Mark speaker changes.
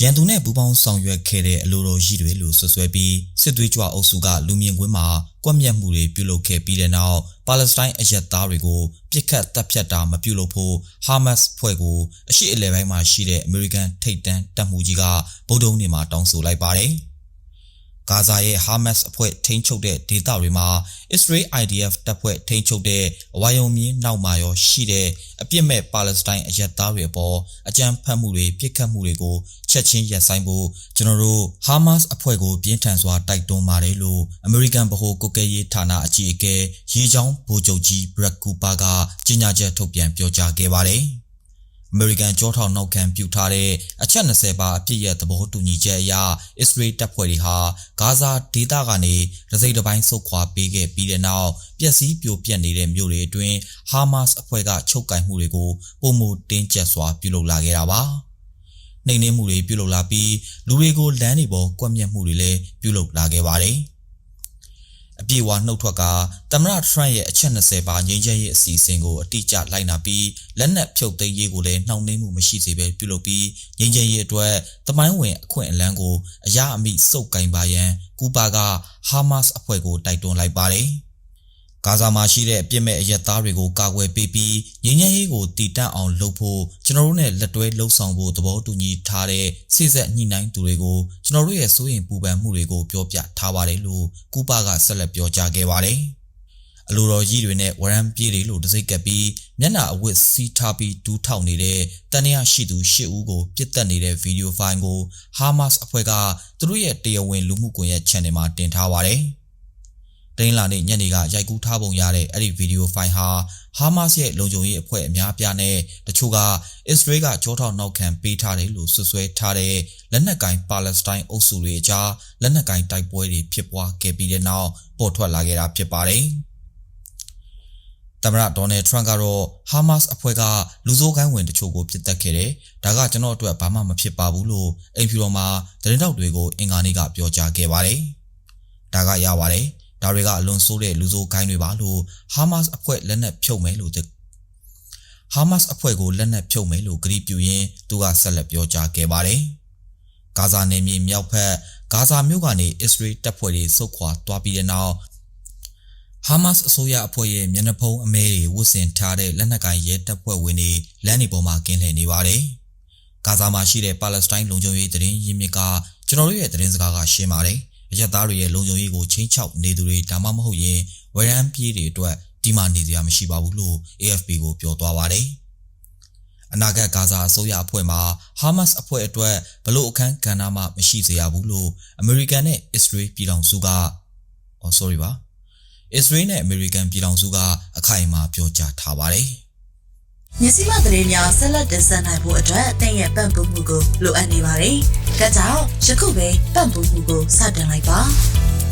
Speaker 1: ရန်သူနဲ့ပူးပေါင်းဆောင်ရွက်ခဲ့တဲ့အလိုတော်ရှိတွေလို့ဆွဆွဲပြီးစစ်သွေးကြွအုပ်စုကလူမြင့်ကွင်းမှာကွက်မြက်မှုတွေပြုလုပ်ခဲ့ပြီးတဲ့နောက်ပါလက်စတိုင်းအရက်သားတွေကိုပြစ်ခတ်တပ်ဖြတ်တာမပြုလုပ်ဖို့ဟာမတ်စ်ဖွဲ့ကိုအရှိအလဲပိုင်းမှာရှိတဲ့အမေရိကန်ထိပ်တန်းတပ်မှုကြီးကဗုဒ္ဓုံနေ့မှာတောင်းဆိုလိုက်ပါတယ်။ ဂါဇာရဲ့ဟာမတ်စ်အဖွဲ့ထိန်းချုပ်တဲ့ဒေသတွေမှာ Israel IDF တပ်ဖွဲ့ထိန်းချုပ်တဲ့ဝါယုံမြင်းနောက်မှာရောရှိတဲ့အပြစ်မဲ့ပါလက်စတိုင်းအရက်သားတွေအပေါ်အကြမ်းဖက်မှုတွေပြစ်ခတ်မှုတွေကိုချက်ချင်းရပ်ဆိုင်းဖို့ကျွန်တော်တို့ဟာမတ်စ်အဖွဲ့ကိုပြင်းထန်စွာတိုက်တွန်းပါတယ်လို့အမေရိကန်ဗဟိုကုကဲရေးဌာနအကြီးအကဲရေချောင်းဗိုလ်ချုပ်ကြီးဘရက်ကူပါကကြေညာချက်ထုတ်ပြန်ပြောကြားခဲ့ပါတယ်။ အမေရိကန်ကြောထောက်နောက်ခံပြုထားတဲ့အချက်20ပါအပြည့်ရဲ့သဘောတူညီချက်အရအစ္စရေးတပ်ဖွဲ့တွေဟာဂါဇာဒေသကနေဒစိမ့်တစ်ပိုင်းဆုတ်ခွာပေးခဲ့ပြီးတဲ့နောက်ပျက်စီးပြိုပြက်နေတဲ့မြို့တွေအတွင်းဟာမတ်စ်အဖွဲ့ကချုပ်ကိုင်မှုတွေကိုပုံမတင်းကျပ်စွာပြုလုပ်လာခဲ့တာပါနှိမ်နင်းမှုတွေပြုလုပ်လာပြီးလူတွေကိုလမ်းတွေပေါ်ကွက်မြက်မှုတွေလည်းပြုလုပ်လာခဲ့ပါတယ်။ အပြေဝါနှုတ်ထွက်ကသမ္မတထရန့်ရဲ့အချက်20ပါငြိမ်းချမ်းရေးအစီအစဉ်ကိုအတိအကျလိုက်နာပြီးလက်နက်ဖြုတ်သိမ်းရေးကိုလည်းနှောင့်နှေးမှုမရှိစေဘဲပြုလုပ်ပြီးငြိမ်းချမ်းရေးအတွက်တမိုင်းဝင်အခွင့်အလမ်းကိုအရအမိစုပ်ကင်ပါရန်ကူပါကဟာမတ်စ်အဖွဲ့ကိုတိုက်တွန်းလိုက်ပါတယ်။ ဂါဇာမှာရှိတဲ့အပြစ်မဲ့အရက်သားတွေကိုကာကွယ်ပေးပြီးငြိမ်းချမ်းရေးကိုတည်တံ့အောင်လုပ်ဖို့ကျွန်တော်တို့နဲ့လက်တွဲလှုပ်ဆောင်ဖို့သဘောတူညီထားတဲ့စိစက်ညှိနှိုင်းသူတွေကိုကျွန်တော်တို့ရဲ့စိုးရိမ်ပူပန်မှုတွေကိုပြောပြထားပါတယ်လို့ကူပါကဆက်လက်ပြောကြားခဲ့ပါတယ်အလိုတော်ကြီးတွေနဲ့ဝရမ်းပြေးတွေလို့တစိ့ကပ်ပြီးမျက်နှာအဝတ်စီးထားပြီးဒူးထောက်နေတဲ့တန်ရရှိသူရှစ်ဦးကိုပြစ်တက်နေတဲ့ဗီဒီယိုဖိုင်ကိုဟာမတ်စ်အဖွဲ့ကသူတို့ရဲ့တရားဝင်လူမှုကွန်ရက် channel မှာတင်ထားပါတယ်။ ဒိန်းလာနေ့ညနေကရိုက်ကူးထားပုံရတဲ့အဲ့ဒီဗီဒီယိုဖိုင်ဟာဟာမတ်စ်ရဲ့လုံခြုံရေးအဖွဲ့အများပြားနဲ့တချို့ကအစ္စရေးကကြောထောက်နောက်ခံပေးထားတယ်လို့ဆွဆွဲထားတဲ့လက်နက်ကင်ပါလက်စတိုင်းအုပ်စုတွေအကြားလက်နက်ကင်တိုက်ပွဲတွေဖြစ်ပွားခဲ့ပြီးတဲ့နောက်ပေါ်ထွက်လာခဲ့တာဖြစ်ပါတယ်။သမ္မတဒေါ်နယ်ထရန့်ကတော့ဟာမတ်စ်အဖွဲ့ကလူဆိုးကိုင်းဝင်တချို့ကိုပြစ်တက်ခဲ့တယ်။ဒါကကျွန်တော်အတွက်ဘာမှမဖြစ်ပါဘူးလို့အိမ်ဖြူတော်မှာသတင်းတောက်တွေကိုအင်္ဂါနေ့ကပြောကြားခဲ့ပါတယ်။ဒါကရပါတယ်။ ဒါတွေကအလွန်ဆိုးတဲ့လူဆိုးကိုင်းတွေပါလို့ဟာမတ်စ်အဖွဲ့လက်နက်ဖြုတ်မယ်လို့ဟာမတ်စ်အဖွဲ့ကိုလက်နက်ဖြုတ်မယ်လို့ကြေပြုရင်းသူကဆက်လက်ပြောကြားခဲ့ပါတယ်။ဂါဇာနယ်မြေမြောက်ဘက်ဂါဇာမြို့ကနေအစ္စရေးတပ်ဖွဲ့တွေဆုတ်ခွာသွားပြီးတဲ့နောက်ဟာမတ်စ်အစိုးရအဖွဲ့ရဲ့မျက်နှာဖုံးအမဲတွေဝတ်ဆင်ထားတဲ့လက်နက်ကိုင်ရဲတပ်ဖွဲ့ဝင်တွေလမ်းတွေပေါ်မှာကင်းလှည့်နေပါတယ်။ဂါဇာမှာရှိတဲ့ပါလက်စတိုင်းလုံခြုံရေးတရင်ရင်းမြစ်ကကျွန်တော်တို့ရဲ့သတင်းစကားကရှင်းပါတယ်။ အရက်သားတွေရဲ့လုံခြုံရေးကိုချင်းချောက်နေသူတွေဒါမှမဟုတ်ရင်ဝရမ်းပြေးတွေအတွက်ဒီမှာနေစရာမရှိပါဘူးလို့ AFP ကိုပြောသွားပါတယ်။အနာဂတ်ဂါဇာအစိုးရအဖွဲ့မှာဟာမတ်စ်အဖွဲ့အတွက်ဘလို့အခန်းကဏ္ဍမှမရှိစေရဘူးလို့အမေရိကန်နဲ့အစ္စရေးပြည်ထောင်စုကအော် sorry ပါအစ္စရေးနဲ့အမေရိကန်ပြည်ထောင်စုကအခိုင်အမာပြောကြားထားပါတယ်။
Speaker 2: မြစည်းမသတင်းများဆက်လက်တင်ဆက်နိုင်ဖို့အတွက်အသင်ရဲ့ပံ့ပိုးမှုကိုလိုအပ်နေပါတယ်။ ဒါကြောင့်ယခုပဲပံ့ပိုးမှုကိုစတင်လိုက်ပါ။